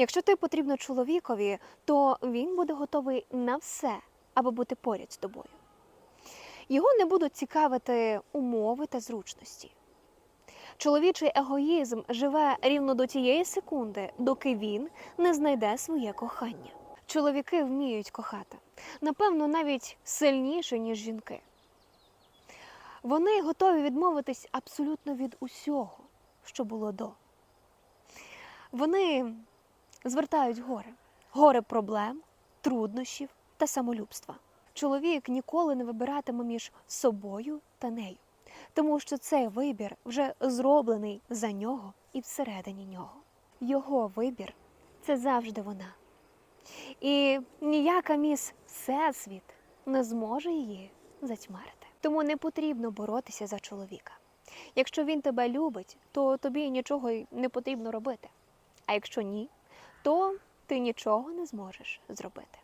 Якщо ти потрібно чоловікові, то він буде готовий на все, аби бути поряд з тобою. Його не будуть цікавити умови та зручності. Чоловічий егоїзм живе рівно до тієї секунди, доки він не знайде своє кохання. Чоловіки вміють кохати, напевно, навіть сильніше, ніж жінки. Вони готові відмовитись абсолютно від усього, що було до. Вони звертають горе, горе проблем, труднощів та самолюбства. Чоловік ніколи не вибиратиме між собою та нею, тому що цей вибір вже зроблений за нього і всередині нього. Його вибір це завжди вона. І ніяка міс Всесвіт не зможе її затьмарити. Тому не потрібно боротися за чоловіка. Якщо він тебе любить, то тобі нічого не потрібно робити. А якщо ні, то ти нічого не зможеш зробити.